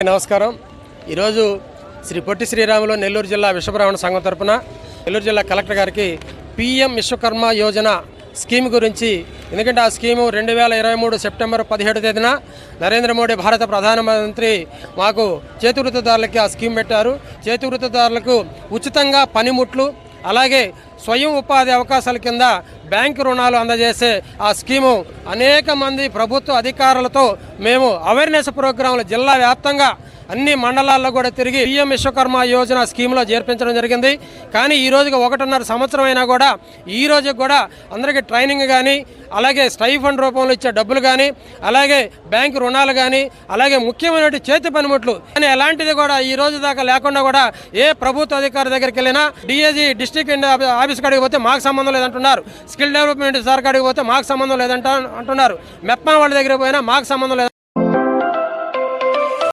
నమస్కారం. ఈరోజు శ్రీ పొట్టి శ్రీరాములు నెల్లూరు జిల్లా విశ్వబ్రాహ్మణ సంఘం తరపున నెల్లూరు జిల్లా కలెక్టర్ గారికి పిఎం విశ్వకర్మ యోజన స్కీమ్ గురించి ఎందుకంటే ఆ స్కీము రెండు వేల ఇరవై మూడు సెప్టెంబర్ పదిహేడు తేదీన నరేంద్ర మోడీ భారత ప్రధానమంత్రి మాకు చేతివృత్తిదారులకి ఆ స్కీమ్ పెట్టారు. చేతివృత్తిదారులకు ఉచితంగా పనిముట్లు అలాగే స్వయం ఉపాధి అవకాశాల కింద బ్యాంకు రుణాలు అందజేసే ఆ స్కీము అనేక మంది ప్రభుత్వ అధికారులతో మేము అవేర్నెస్ ప్రోగ్రాంలు జిల్లా వ్యాప్తంగా అన్ని మండలాల్లో కూడా తిరిగి పిఎం విశ్వకర్మ యోజన స్కీమ్లో చేర్పించడం జరిగింది. కానీ ఈ రోజుకి ఒకటిన్నర సంవత్సరం అయినా కూడా ఈ రోజు కూడా అందరికీ ట్రైనింగ్ కానీ అలాగే స్టైఫండ్ రూపంలో ఇచ్చే డబ్బులు కానీ అలాగే బ్యాంకు రుణాలు కానీ అలాగే ముఖ్యమైన చేతి పనిముట్లు కానీ ఎలాంటిది కూడా ఈ రోజు దాకా లేకుండా కూడా ఏ ప్రభుత్వ అధికారి దగ్గరికి వెళ్ళినా డిఏజీ డిస్ట్రిక్ట్ ఆఫీస్ కాడికి పోతే మాకు సంబంధం లేదంటున్నారు. స్కిల్ డెవలప్మెంట్ సార్ కాడికి పోతే మాకు సంబంధం లేదంట అంటున్నారు. మెప్మా వాళ్ళ దగ్గర పోయినా మాకు సంబంధం లేదు.